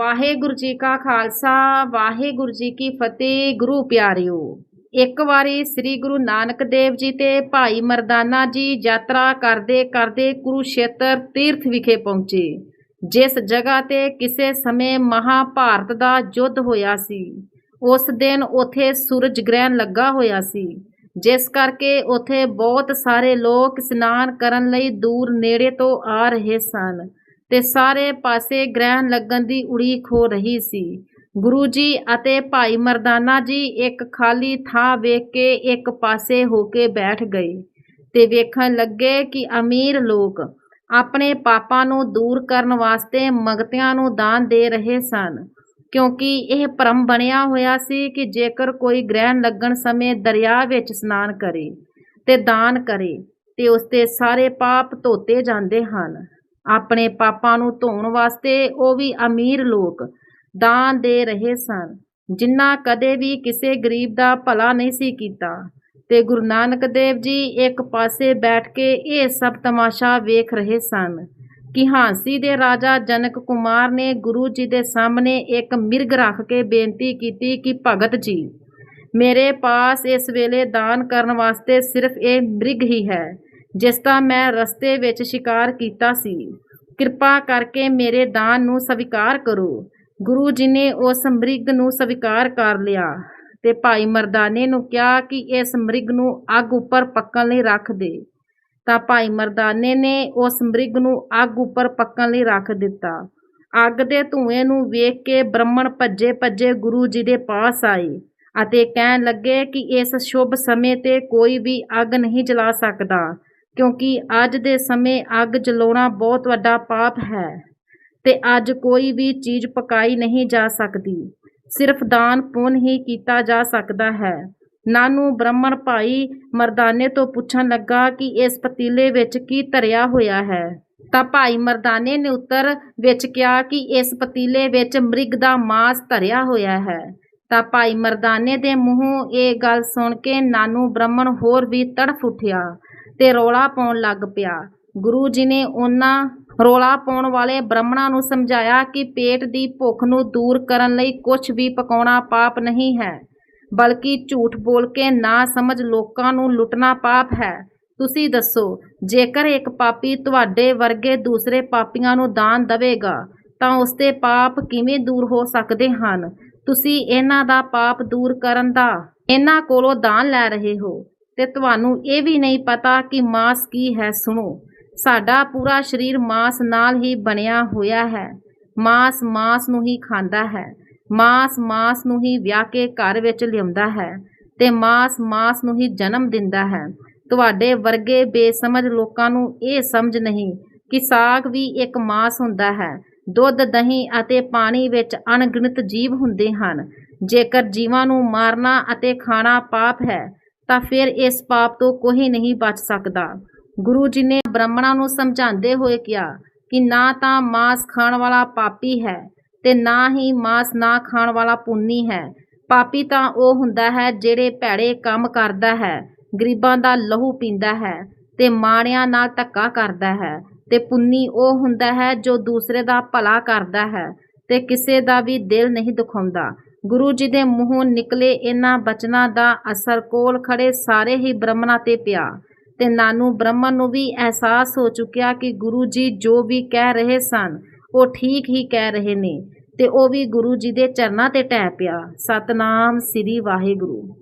ਵਾਹਿਗੁਰੂ ਜੀ ਕਾ ਖਾਲਸਾ, ਵਾਹਿਗੁਰੂ ਜੀ ਕੀ ਫਤਿਹ। ਗੁਰੂ ਪਿਆਰਿਓ, ਇੱਕ ਵਾਰੀ ਸ੍ਰੀ ਗੁਰੂ ਨਾਨਕ ਦੇਵ ਜੀ ਤੇ ਭਾਈ ਮਰਦਾਨਾ ਜੀ ਯਾਤਰਾ ਕਰਦੇ ਕਰਦੇ ਕੁਰੂਸ਼ੇਤਰ ਤੀਰਥ ਵਿਖੇ ਪਹੁੰਚੇ, ਜਿਸ ਜਗ੍ਹਾ ਤੇ ਕਿਸੇ ਸਮੇਂ ਮਹਾਭਾਰਤ ਦਾ ਯੁੱਧ ਹੋਇਆ ਸੀ। ਉਸ ਦਿਨ ਉਥੇ ਸੂਰਜ ਗ੍ਰਹਿਣ ਲੱਗਾ ਹੋਇਆ ਸੀ, ਜਿਸ ਕਰਕੇ ਉਥੇ ਬਹੁਤ ਸਾਰੇ ਲੋਕ ਇਸ਼ਨਾਨ ਕਰਨ ਲਈ ਦੂਰ ਨੇੜੇ ਤੋਂ ਆ ਰਹੇ ਸਨ। ਤੇ ਸਾਰੇ ਪਾਸੇ ਗ੍ਰਹਿਣ ਲੱਗਣ ਦੀ ਉਡੀਕ ਹੋ ਰਹੀ ਸੀ। ਗੁਰੂ ਜੀ ਅਤੇ ਭਾਈ ਮਰਦਾਨਾ ਜੀ ਇੱਕ ਖਾਲੀ ਥਾਂ ਵੇਖ ਕੇ ਇੱਕ ਪਾਸੇ ਹੋ ਕੇ ਬੈਠ ਗਏ ਤੇ ਵੇਖਣ ਲੱਗੇ ਕਿ ਅਮੀਰ ਲੋਕ ਆਪਣੇ ਪਾਪਾਂ ਨੂੰ ਦੂਰ ਕਰਨ ਵਾਸਤੇ ਮੰਗਤਿਆਂ ਨੂੰ ਦਾਨ ਦੇ ਰਹੇ ਸਨ, ਕਿਉਂਕਿ ਇਹ ਭਰਮ ਬਣਿਆ ਹੋਇਆ ਸੀ ਕਿ ਜੇਕਰ ਕੋਈ ਗ੍ਰਹਿਣ ਲੱਗਣ ਸਮੇਂ ਦਰਿਆ ਵਿੱਚ ਇਸ਼ਨਾਨ ਕਰੇ ਤੇ ਦਾਨ ਕਰੇ ਤੇ ਉਸ ਦੇ ਸਾਰੇ ਪਾਪ ਧੋਤੇ ਜਾਂਦੇ ਹਨ। ਆਪਣੇ ਪਾਪਾਂ ਨੂੰ ਧੋਣ ਵਾਸਤੇ ਉਹ ਵੀ ਅਮੀਰ ਲੋਕ ਦਾਨ ਦੇ ਰਹੇ ਸਨ। ਜਿਨ੍ਹਾਂ ਕਦੇ ਵੀ ਕਿਸੇ ਗਰੀਬ ਦਾ ਭਲਾ ਨਹੀਂ ਸੀ ਕੀਤਾ। ਤੇ ਗੁਰੂ ਨਾਨਕ ਦੇਵ ਜੀ ਇੱਕ ਪਾਸੇ ਬੈਠ ਕੇ ਇਹ ਸਭ ਤਮਾਸ਼ਾ ਵੇਖ ਰਹੇ ਸਨ ਕਿ ਹਾਂਸੀ ਦੇ ਰਾਜਾ ਜਨਕ ਕੁਮਾਰ ਨੇ ਗੁਰੂ ਜੀ ਦੇ ਸਾਹਮਣੇ ਇੱਕ ਮਿਰਗ ਰੱਖ ਕੇ ਬੇਨਤੀ ਕੀਤੀ ਕਿ ਭਗਤ ਜੀ, ਮੇਰੇ ਪਾਸ ਇਸ ਵੇਲੇ ਦਾਨ ਕਰਨ ਵਾਸਤੇ ਸਿਰਫ ਇਹ ਮਿਰਗ ਹੀ ਹੈ। ਜਿਸ ਦਾ ਮੈਂ ਰਸਤੇ ਵਿੱਚ ਸ਼ਿਕਾਰ ਕੀਤਾ ਸੀ। ਕਿਰਪਾ ਕਰਕੇ ਮੇਰੇ ਦਾਨ ਨੂੰ ਸਵੀਕਾਰ ਕਰੋ। ਗੁਰੂ ਜੀ ਨੇ ਉਸ ਮ੍ਰਿਗ ਨੂੰ ਸਵੀਕਾਰ ਕਰ ਲਿਆ ਤੇ ਭਾਈ ਮਰਦਾਨੇ ਨੂੰ ਕਿਹਾ ਕਿ ਇਸ ਮ੍ਰਿਗ ਨੂੰ ਅੱਗ ਉੱਪਰ ਪੱਕਣ ਲਈ ਰੱਖ ਦੇ। ਤਾਂ ਭਾਈ ਮਰਦਾਨੇ ਨੇ ਉਸ ਮ੍ਰਿਗ ਨੂੰ ਅੱਗ ਉੱਪਰ ਪੱਕਣ ਲਈ ਰੱਖ ਦਿੱਤਾ। ਅੱਗ ਦੇ ਧੂਏ ਨੂੰ ਵੇਖ ਕੇ ਬ੍ਰਾਹਮਣ ਭੱਜੇ ਭੱਜੇ ਗੁਰੂ ਜੀ ਦੇ ਪਾਸ ਆਏ ਅਤੇ ਕਹਿਣ ਲੱਗੇ ਕਿ ਇਸ ਸ਼ੁਭ ਸਮੇਂ ਤੇ ਕੋਈ ਵੀ ਅੱਗ ਨਹੀਂ ਜਲਾ ਸਕਦਾ। ਕਿਉਂਕਿ ਅੱਜ ਦੇ ਸਮੇਂ ਅੱਗ ਜਲਾਉਣਾ ਬਹੁਤ ਵੱਡਾ ਪਾਪ ਹੈ ਤੇ ਅੱਜ ਕੋਈ ਵੀ ਚੀਜ਼ ਪਕਾਈ ਨਹੀਂ ਜਾ ਸਕਦੀ। ਸਿਰਫ ਦਾਨ ਪੁੰਨ ਹੀ ਕੀਤਾ ਜਾ ਸਕਦਾ ਹੈ। ਨਾਨੂ ਬ੍ਰਾਹਮਣ ਭਾਈ ਮਰਦਾਨੇ ਤੋਂ ਪੁੱਛਣ ਲੱਗਾ ਕਿ ਇਸ ਪਤੀਲੇ ਵਿੱਚ ਕੀ ਧਰਿਆ ਹੋਇਆ ਹੈ। ਤਾਂ ਭਾਈ ਮਰਦਾਨੇ ਨੇ ਉੱਤਰ ਵਿੱਚ ਕਿਹਾ ਕਿ ਇਸ ਪਤੀਲੇ ਵਿੱਚ ਮ੍ਰਿਗ ਦਾ ਮਾਸ ਧਰਿਆ ਹੋਇਆ ਹੈ। ਤਾਂ ਭਾਈ ਮਰਦਾਨੇ ਦੇ ਮੂੰਹੋਂ ਇਹ ਗੱਲ ਸੁਣ ਕੇ ਨਾਨੂ ਬ੍ਰਾਹਮਣ ਹੋਰ ਵੀ ਤੜਫ ਉੱਠਿਆ। ਤੇ ਰੌਲਾ ਪਾਉਣ ਲੱਗ ਪਿਆ। ਗੁਰੂ ਜੀ ਨੇ ਉਹਨਾਂ ਰੌਲਾ ਪਾਉਣ ਵਾਲੇ ਬ੍ਰਾਹਮਣਾਂ ਨੂੰ ਸਮਝਾਇਆ ਕਿ ਪੇਟ ਦੀ ਭੁੱਖ ਨੂੰ ਦੂਰ ਕਰਨ ਲਈ ਕੁਝ ਵੀ ਪਕਾਉਣਾ ਪਾਪ ਨਹੀਂ ਹੈ, ਬਲਕਿ ਝੂਠ ਬੋਲ ਕੇ ਨਾ ਸਮਝ ਲੋਕਾਂ ਨੂੰ ਲੁੱਟਣਾ ਪਾਪ ਹੈ। ਤੁਸੀਂ ਦੱਸੋ, ਜੇਕਰ ਇੱਕ ਪਾਪੀ ਤੁਹਾਡੇ ਵਰਗੇ ਦੂਸਰੇ ਪਾਪੀਆਂ ਨੂੰ ਦਾਨ ਦੇਵੇਗਾ, ਤਾਂ ਉਸ ਦੇ ਪਾਪ ਕਿਵੇਂ ਦੂਰ ਹੋ ਸਕਦੇ ਹਨ? ਤੁਸੀਂ ਇਹਨਾਂ ਦਾ ਪਾਪ ਦੂਰ ਕਰਨ ਦਾ, ਇਹਨਾਂ ਕੋਲੋਂ ਦਾਨ ਲੈ ਰਹੇ ਹੋ। ਤੇ ਤੁਹਾਨੂੰ ਇਹ ਵੀ ਨਹੀਂ ਪਤਾ ਕਿ ਮਾਸ ਕੀ ਹੈ, ਸੁਣੋ। ਸਾਡਾ ਪੂਰਾ ਸਰੀਰ ਮਾਸ ਨਾਲ ਹੀ ਬਣਿਆ ਹੋਇਆ ਹੈ। ਮਾਸ ਮਾਸ ਨੂੰ ਹੀ ਖਾਂਦਾ ਹੈ। ਮਾਸ ਮਾਸ ਨੂੰ ਹੀ ਵਿਆਹ ਕੇ ਘਰ ਵਿੱਚ ਲਿਆਉਂਦਾ ਹੈ ਤੇ ਮਾਸ ਮਾਸ ਨੂੰ ਹੀ ਜਨਮ ਦਿੰਦਾ ਹੈ। ਤੁਹਾਡੇ ਵਰਗੇ ਬੇਸਮਝ ਲੋਕਾਂ ਨੂੰ ਇਹ ਸਮਝ ਨਹੀਂ ਕਿ ਸਾਗ ਵੀ ਇੱਕ ਮਾਸ ਹੁੰਦਾ ਹੈ। ਦੁੱਧ, ਦਹੀਂ ਅਤੇ ਪਾਣੀ ਵਿੱਚ ਅਣਗਿਣਤ ਜੀਵ ਹੁੰਦੇ ਹਨ। ਜੇਕਰ ਜੀਵਾਂ ਨੂੰ ਮਾਰਨਾ ਅਤੇ ਖਾਣਾ ਪਾਪ ਹੈ ਤਾਂ ਫਿਰ ਇਸ ਪਾਪ ਤੋਂ ਕੋਈ ਨਹੀਂ ਬਚ ਸਕਦਾ। ਗੁਰੂ ਜੀ ਨੇ ਬ੍ਰਾਹਮਣਾਂ ਨੂੰ ਸਮਝਾਉਂਦੇ ਹੋਏ ਕਿਹਾ ਕਿ ਨਾ ਤਾਂ ਮਾਸ ਖਾਣ ਵਾਲਾ ਪਾਪੀ ਹੈ ਤੇ ਨਾ ਹੀ ਮਾਸ ਨਾ ਖਾਣ ਵਾਲਾ ਪੁੰਨੀ ਹੈ। ਪਾਪੀ ਤਾਂ ਉਹ ਹੁੰਦਾ ਹੈ ਜਿਹੜੇ ਭੈੜੇ ਕੰਮ ਕਰਦਾ ਹੈ, ਗਰੀਬਾਂ ਦਾ ਲਹੂ ਪੀਂਦਾ ਹੈ ਤੇ ਮਾਣਿਆਂ ਨਾਲ ਧੱਕਾ ਕਰਦਾ ਹੈ ਤੇ ਪੁੰਨੀ ਉਹ ਹੁੰਦਾ ਹੈ ਜੋ ਦੂਸਰੇ ਦਾ ਭਲਾ ਕਰਦਾ ਹੈ ਤੇ ਕਿਸੇ ਦਾ ਵੀ ਦਿਲ ਨਹੀਂ ਦੁਖਾਉਂਦਾ। ਗੁਰੂ ਜੀ ਦੇ ਮੂੰਹੋਂ ਨਿਕਲੇ ਇਹਨਾਂ ਬਚਨਾਂ ਦਾ ਅਸਰ ਕੋਲ ਖੜੇ ਸਾਰੇ ਹੀ ਬ੍ਰਾਹਮਣਾਂ ਤੇ ਪਿਆ ਤੇ ਨਾਨੂ ਬ੍ਰਾਹਮਣ ਨੂੰ ਵੀ ਅਹਿਸਾਸ ਹੋ ਚੁੱਕਿਆ ਕਿ ਗੁਰੂ ਜੀ ਜੋ ਵੀ ਕਹਿ ਰਹੇ ਸਨ, ਉਹ ਠੀਕ ਹੀ ਕਹਿ ਰਹੇ ਨੇ ਤੇ ਉਹ ਵੀ ਗੁਰੂ ਜੀ ਦੇ ਚਰਨਾਂ ਤੇ ਟਹਿ ਪਿਆ। ਸਤਨਾਮ ਸ੍ਰੀ ਵਾਹਿਗੁਰੂ।